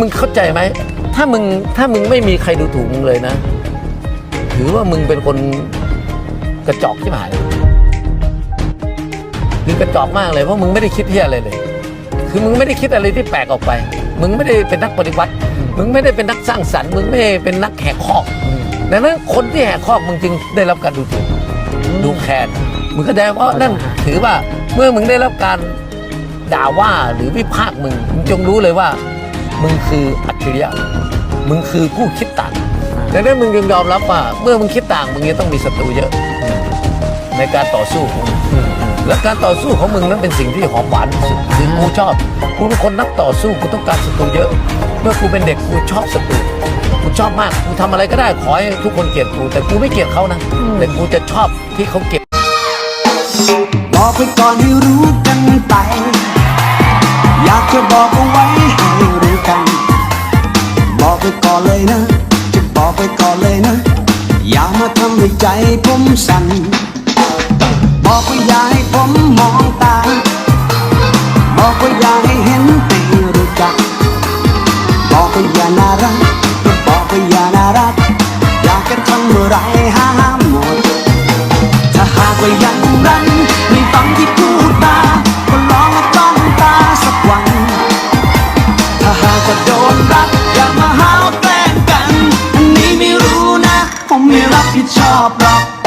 มึงเข้าใจไหม ถ้ามึงถ้ามึงไม่มีใครดูถูกมึงเลยนะ ถือว่ามึงเป็นคนกระจอกที่หายคือกระจอกมากเลยเพราะมึงไม่ได้คิดเที่ยอะไรเลย คือมึงไม่ได้คิดอะไรที่แปลกออกไป มึงไม่ได้เป็นนักปฏิวัติ มึงไม่ได้เป็นนักสร้างสรรค์ มึงไม่เป็นนักแหกคอดังนั้นคนที่แหกคอมึงจึงได้รับการดูถูก ดูแคลนมึงก็ได้เพราะนั่นถือว่าเมื่อมึงได้รับการด่าว่าหรือวิพากษ์มึงมึงจงรู้เลยว่า มึงคืออัจฉริยะ มึงคือผู้คิดต่างดังนั้นมึงยังยอมรับว่า เมื่อมึงคิดต่าง มึงจะต้องมีศัตรูเยอะ ในการต่อสู้ของมึงและการต่อสู้ของมึงนั้นเป็นสิ่งที่หอมหวานที่สุดคือกูชอบกูเป็นคนนักต่อสู้กูต้องการศัตรูเยอะ เมื่อกูเป็นเด็กกูชอบศัตรูกูชอบมากกูทำอะไรก็ได้ขอให้ทุกคนเกลียดกูแต่กูไม่เกลียดเขานะแต่กูจะชอบที่เขาเกลียดบอกไปก่อนให้รู้กันไป อยากจะบอกเอาไว้ อย่ามาทำให้ใจผมสั่น บอกว่าอย่าให้ผมมองตา บอกว่าอย่าให้เห็นตีรู้จัก บอกว่าอย่าน่ารัก บอกว่าอย่าน่ารัก อยากจะทำเมื่อไรห้ามหมด ถ้าหากว่ายังรันไม่ฟังที่ งกันอันนี้ไม่รู้นะผมไม่รับผิดชอบหรอก